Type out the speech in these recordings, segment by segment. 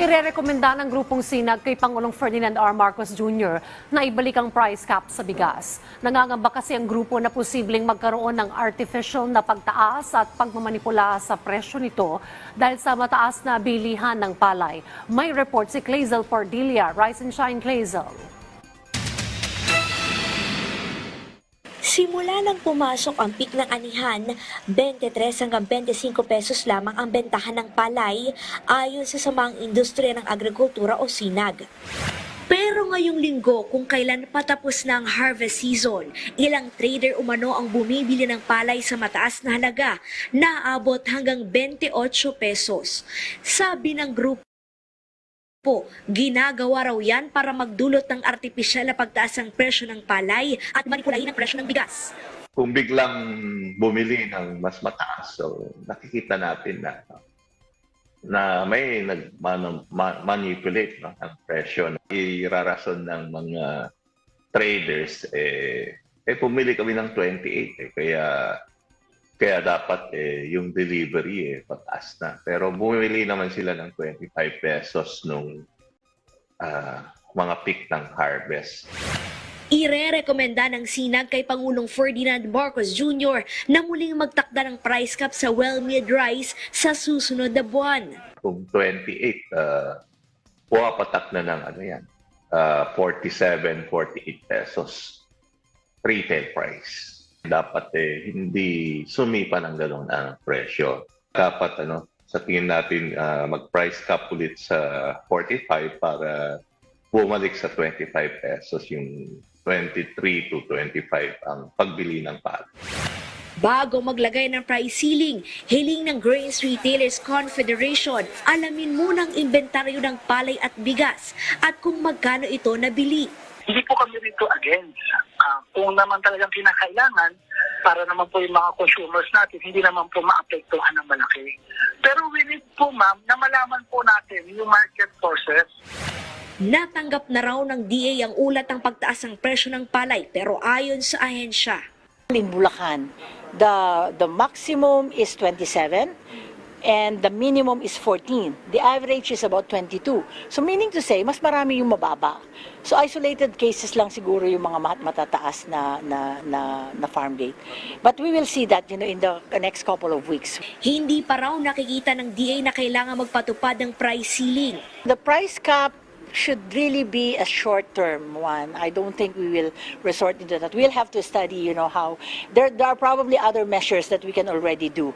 Irerekomenda ng grupong Sinag kay Pangulong Ferdinand R. Marcos Jr. na ibalik ang price cap sa bigas. Nangangamba kasi ang grupo na posibleng magkaroon ng artificial na pagtaas at pagmamanipula sa presyo nito dahil sa mataas na bilihan ng palay. May report si Clazel Pordilia. Rise and shine, Clazel. Simula nang pumasok ang peak ng anihan, 23 hanggang 25 pesos lamang ang bentahan ng palay ayon sa samang industriya ng agrikultura o sinag. Pero ngayong linggo, kung kailan patapos na ang harvest season, ilang trader umano ang bumibili ng palay sa mataas na halaga na aabot hanggang 28 pesos. Sabi ng grupo, po, ginagawa raw yan para magdulot ng artipisyal na pagtaas ng presyo ng palay at manipulahin ang presyo ng bigas. kung biglang bumili ng mas mataas, so nakikita natin na na may nag man- ma- manipulate no, ang presyo. Irarason ng mga traders eh eh pumili kami ng 28 eh kaya kaya dapat eh yung delivery eh pataas na. Pero bumili naman sila ng 25 pesos nung ah, mga peak ng harvest. Ire-rekomenda ng sinag kay Pangulong Ferdinand Marcos Jr. na muling magtakda ng price cap sa well-milled rice sa susunod na buwan. kung 28, uh, puwapatak na ng ano yan, uh, 47, 48 pesos retail price. Dapat eh, hindi sumipa ng gano'n ang presyo. Dapat ano, sa tingin natin uh, mag-price cap ulit sa 45 para bumalik sa 25 pesos yung 23 to 25 ang pagbili ng palay. Bago maglagay ng price ceiling, hiling ng Grains Retailers Confederation, alamin muna ang inventaryo ng palay at bigas at kung magkano ito nabili. hindi po kami rito against. Kung naman talagang kinakailangan, para naman po yung mga consumers natin, hindi naman po maapektuhan ng malaki. Pero we need po ma'am, na malaman po natin yung market forces. Natanggap na raw ng DA ang ulat ng pagtaas ng presyo ng palay pero ayon sa ahensya, In Bulacan, the the maximum is 27 and the minimum is 14. The average is about 22. So meaning to say, mas marami yung mababa. So isolated cases lang siguro yung mga mat- matataas na na na, na farm gate. But we will see that you know in the next couple of weeks. hindi pa raw nakikita ng DA na kailangan magpatupad ng price ceiling. The price cap should really be a short-term one. I don't think we will resort into that. We'll have to study, you know, how there, there are probably other measures that we can already do.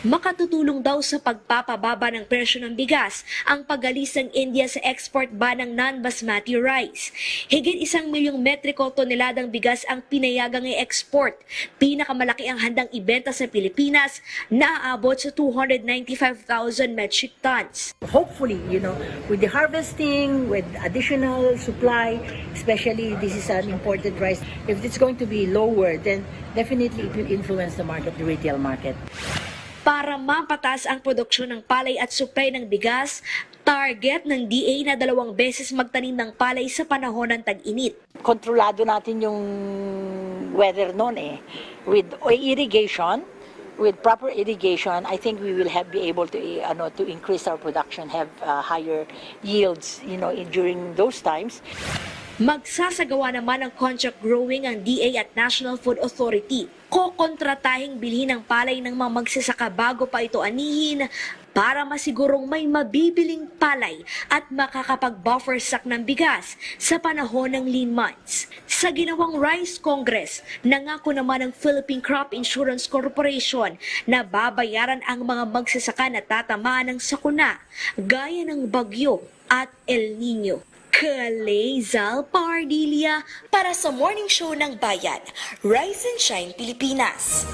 Makatutulong daw sa pagpapababa ng presyo ng bigas ang pagalis ng India sa export ban ng non-basmati rice. Higit isang milyong metriko toneladang bigas ang pinayagang i-export. Pinakamalaki ang handang ibenta sa Pilipinas na aabot sa 295,000 metric tons. hopefully, you know, with the harvesting, with additional supply, especially this is an imported rice, if it's going to be lower, then definitely it will influence the market, the retail market. Para mapataas ang produksyon ng palay at supply ng bigas, target ng DA na dalawang beses magtanim ng palay sa panahon ng tag-init. Kontrolado natin yung weather noon eh. With irrigation, with proper irrigation, I think we will have be able to eh, ano to increase our production, have uh, higher yields, you know, in, during those times. Magsasagawa naman ng contract growing ang DA at National Food Authority. Kokontratahing bilhin ng palay ng mga magsasaka bago pa ito anihin para masigurong may mabibiling palay at makakapag-buffer stock ng bigas sa panahon ng lean months. Sa ginawang Rice Congress, nangako naman ng Philippine Crop Insurance Corporation na babayaran ang mga magsasaka na tatamaan ng sakuna gaya ng bagyo at El Nino. Kalezal Pardilia para sa Morning Show ng Bayan, Rise and Shine Pilipinas.